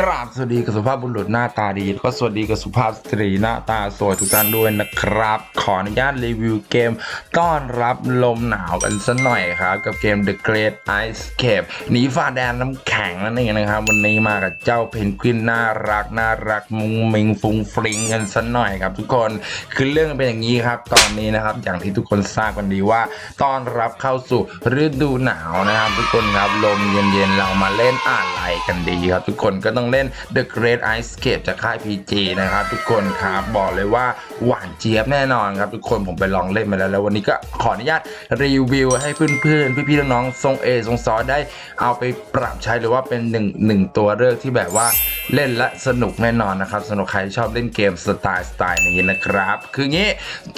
กราบสวัสดีกับสุภาพบุรุษหน้าตาดี ก็สวัสดีกับสุภาพสตรีหน้าตาสวยทุกท่านด้วยนะครับ ขออนุญาตรีวิวเกม ต้อนรับลมหนาวกันสักหน่อยครับ กับเกม The Great Ice Cape หนีฝ่าแดนน้ำแข็งนั่นเองนะครับ วันนี้มากับเจ้าเพนกวินน่ารักน่ารักมุงมิงฟุงฟริงกันสักหน่อยครับ ทุกคนคือเรื่องเป็นอย่างนี้ครับ ตอนนี้นะครับอย่างที่ทุกคนทราบกันดีว่า ต้อนรับเข้าสู่ฤดูหนาวนะครับ ทุกคนครับลมเย็นๆเรามาเล่นอะไรกันดีครับ ทุกคนก็ต้องเล่น The Great Ice Cape จากค่าย PG นะครับทุกคนครับบอกเลยว่าหวานเจี๊ยบแน่นอนครับทุกคนผมไปลองเล่นมาแล้ว แล้ววันนี้ก็ขออนุญาตรีวิวให้เพื่อนๆพี่ๆน้องๆทรงเอทรงซอได้เอาไปปรับใช้หรือว่าเป็นหนึ่งหนึ่งตัวเลือกที่แบบว่าเล่นและสนุกแน่นอนนะครับสำหรับใครชอบเล่นเกมสไตล์สไตล์นี้นะครับ คืองี้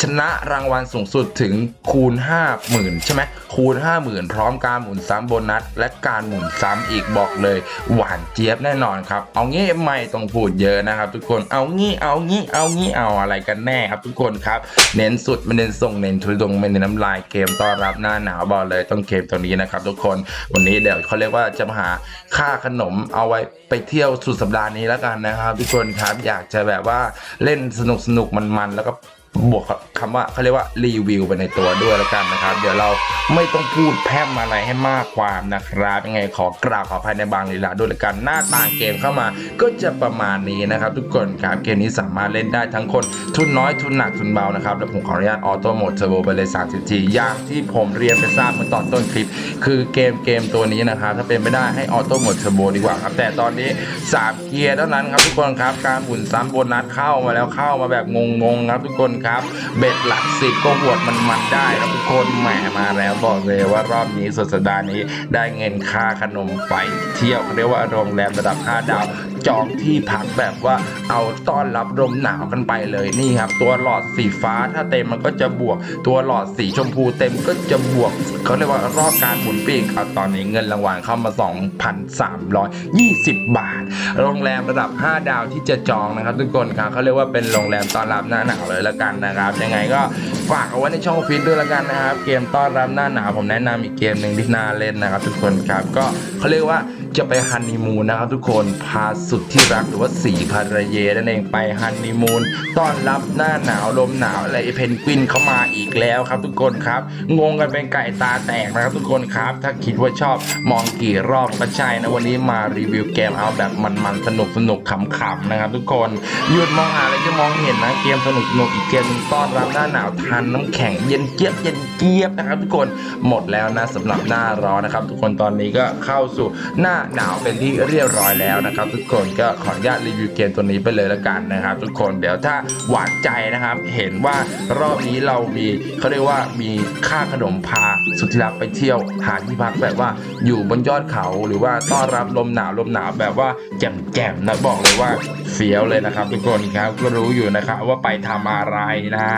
ชนะรางวัลสูงสุดถึงคูณ 50,000 ใช่ไหมคูณ 50,000 พร้อมการหมุนซ้ำโบนัส และการหมุนซ้ำอีกบอกเลยหวานเจี๊ยบแน่นอนครับเอางี้ไม่ต้องพูดเยอะนะครับทุกคน เอางี้ เอางี้ เอางี้ เอาอะไรกันแน่ครับทุกคนครับ เน้นสุดไม่เน้นส่งเน้นทุดงไม่เน้นน้ำลายเกมต้อนรับหน้าหนาวบอกเลยต้องเกมตัวนี้นะครับทุกคน วันนี้เดี๋ยวเขาเรียกว่าจะมาหาค่าขนมเอาไว้ไปเที่ยวสุดสัปดาห์นี้แล้วกันนะครับ ทุกคนครับ อยากจะแบบว่าเล่นสนุกสนุกมันๆแล้วก็ บวกกับคำว่าเขาเรียกว่ารีวิวไปในตัวด้วยแล้วกันนะครับ เดี๋ยวเราไม่ต้องพูดแพร่มอะไรให้มากความนะครับยังไงขอกราบขอภัยในบางลีลาด้วยแล้วกันหน้าตาเกมเข้ามาก็จะประมาณนี้นะครับ ทุกคนครับเกมนี้สามารถเล่นได้ทั้งคนทุนน้อยทุนหนักทุนเบานะครับแล้วผมขออนุญาตออโต้โหมดเทอร์โบไปเลย30ทีอย่างที่ผมเรียนไปทราบเมื่อตอนต้นคลิป คือเกมเกมตัวนี้นะครับถ้าเป็นไม่ได้ให้ออโต้โหมดเทอร์โบดีกว่าครับแต่ตอนนี้สามเกียร์เท่านั้นครับทุกคนครับการหมุนซ้ำโบนัสเข้ามาแล้วเข้ามาแบบงงๆครับทุกคนครับ เบ็ดหลักสิบก็หวดมันมันได้แล้วทุกคนแหมมาแล้วบอกเลยว่ารอบนี้สุดสัปดาห์นี้ได้เงินค่าขนมไปเที่ยวเรียกว่าโรงแรมระดับ5ดาว จองที่พักแบบว่าเอาต้อนรับลมหนาวกันไปเลยนี่ครับ ตัวหลอดสีฟ้าถ้าเต็มมันก็จะบวก ตัวหลอดสีชมพูเต็มก็จะบวกเขาเรียกว่ารอบการหมุนปีกครับตอนนี้เงินรางวัลเข้ามา 2,320 บาท โรงแรมระดับ 5 ดาวที่จะจองนะครับ ทุกคนครับเขาเรียกว่าเป็นโรงแรมต้อนรับหน้าหนาวเลยละกันนะครับ ยังไงก็ฝากเอาไว้ในช่องฟิตด้วยละกันนะครับ เกมต้อนรับหน้าหนาวผมแนะนำอีกเกมหนึ่งที่น่าเล่นนะครับ ทุกคนครับก็เขาเรียกว่า จะไปฮันนีมูนนะครับทุกคนพาสุดที่รักหรือว่าสีภรรเยนั่นเองไปฮันนีมูนต้อนรับหน้าหนาวลมหนาวอะไรไอเพนกวินเข้ามาอีกแล้วครับทุกคนครับ งงกันเป็นไก่ตาแตกนะครับทุกคนครับ ถ้าคิดว่าชอบมองกี่รอบก็ใช่นะวันนี้มารีวิวเกมเอาแบบมันๆสนุกสนุกขำๆนะครับทุกคนหยุดมองหาอะไรจะมองเห็นนะเกมสนุกสนุกอีกเกมนึงต้อนรับหน้าหนาวทานน้ำแข็งเย็นเจี๊ยบเย็นเจี๊ยบนะครับทุกคนหมดแล้วนะสำหรับหน้าร้อนนะครับทุกคนตอนนี้ก็เข้าสู่หน้าหนาวเป็นที่เรียบร้อยแล้วนะครับ ทุกคนก็ขออนุญาตรีวิวเกมตัวนี้ไปเลยละกันนะครับ ทุกคนเดี๋ยวถ้าหวานใจนะครับ เห็นว่ารอบนี้เรามีเขาเรียกว่ามีค่าขนมพาสุธิรักไปเที่ยวหาที่พักแบบว่าอยู่บนยอดเขาหรือว่าต้อนรับลมหนาวลมหนาวแบบว่าแจ่มๆนะบอกเลยว่า เฟี้ยวเลยนะครับ ทุกคนครับก็รู้อยู่นะครับว่าไปทำอะไรนะ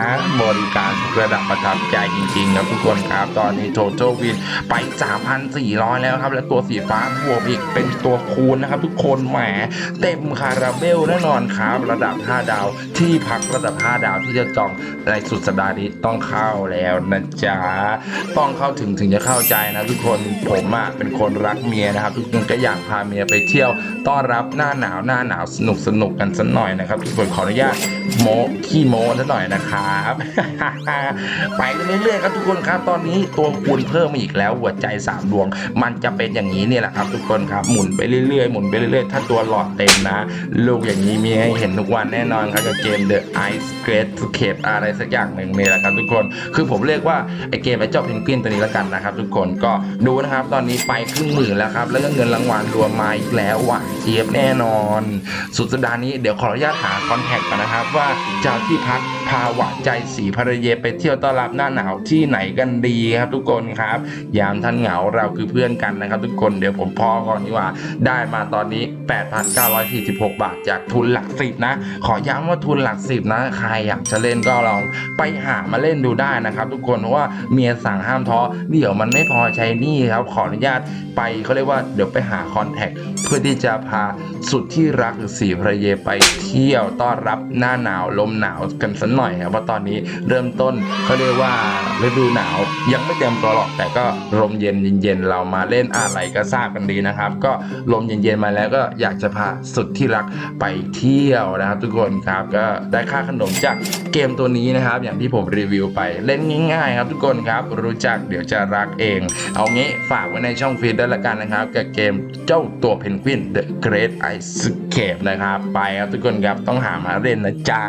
บริการระดับประทับใจจริงๆครับทุกคนครับ ตอนนี้โท t a l วินไป 3,400 แล้วครับ และตัวสีฟ้าบวกอีกเป็นตัวคูณนะครับ ทุกคนแหมเต็มคาราเบลแน่นอนครับ ระดับ 5 ดาวที่พักระดับ 5 ดาวที่จะจองในสุดสัปดาห์นี้ต้องเข้าแล้วนะจ๊ะต้องเข้าถึงถึงจะเข้าใจนะทุกคนผมอะเป็นคนรักเมียนะครับ ทุกคนก็อยากพาเมียไปเที่ยวต้อนรับหน้าหนาวหน้าหนาวสนุกสนุกกันสักหน่อยนะครับทุกคนขออนุญาตโมขี้โมสักหน่อยนะครับ ไปกันเรื่อยๆครับทุกคนครับตอนนี้ตัวคูณเพิ่มมาอีกแล้วหัวใจสามดวง มันจะเป็นอย่างนี้เนี่ยแหละครับ ทุกคนครับหมุนไปเรื่อยๆหมุนไปเรื่อยๆ ถ้าตัวหลอดเต็มนะ ลูกอย่างนี้มีให้เห็นทุกวันแน่นอนครับกับเกม The Ice Great Escape อะไรสักอย่างหนึ่งนี่แหละครับทุกคนคือผมเรียกว่าไอเกมไอเจ้าเพนกวินตัวนี้แล้วกันนะครับ ทุกคนก็ดูนะครับ ตอนนี้ไปครึ่งหมื่นแล้วครับแล้วก็เงินรางวัลรวมมาอีกแล้วหวานเจี๊ยบแน่นอน สุดสัปดาห์นี้เดี๋ยวขออนุญาตหาคอนแทคก่อนนะครับ ว่าเจะเอาที่พักพาหวานใจสีภรรยไปเที่ยวต้อนรับหน้าหนาวที่ไหนกันดีครับทุกคนครับ ยามท่านเหงาเราคือเพื่อนกันนะครับ ทุกคนเดี๋ยวผมพอก่อนดีกว่า ได้มาตอนนี้ 8,946 บาทจากทุนหลักสิบนะ ขอย้ำว่าทุนหลักสิบนะใครอยากจะเล่นก็ลองไปหามาเล่นดูได้นะครับ ทุกคนเพราะว่าเมียสั่งห้ามท้อเดี๋ยวมันไม่พอใช้นี่ครับขออนุญาตไปเขาเรียกว่าเดี๋ยวไปหาคอนแทคเพื่อที่จะพาสุดที่รักหรือสีภรรยไปเที่ยวต้อนรับหน้าหนาวลมหนาวกันสักหน่อยครับเพราตอนนี้เริ่มต้นเขาเรียกว่าฤดูหนาว ยังไม่เต็มตัวหรอกแต่ก็ลมเย็นเย็นเรามาเล่นอะไรก็ทราบกันดีนะครับ ก็ลมเย็นๆมาแล้วก็อยากจะพาสุดที่รักไปเที่ยวนะครับ ทุกคนครับก็ได้ค่าขนมจากเกมตัวนี้นะครับ อย่างที่ผมรีวิวไปเล่นง่ายๆ ครับทุกคนครับรู้จักเดี๋ยวจะรักเอง เอางี้ฝากไว้ในช่องฟีดด้วยละกันนะครับ กับเกมเจ้าตัวเพนกวิน The Great Ice เข็บนะครับ ไปครับทุกคนครับต้องหามาเล่นนะจ๊ะ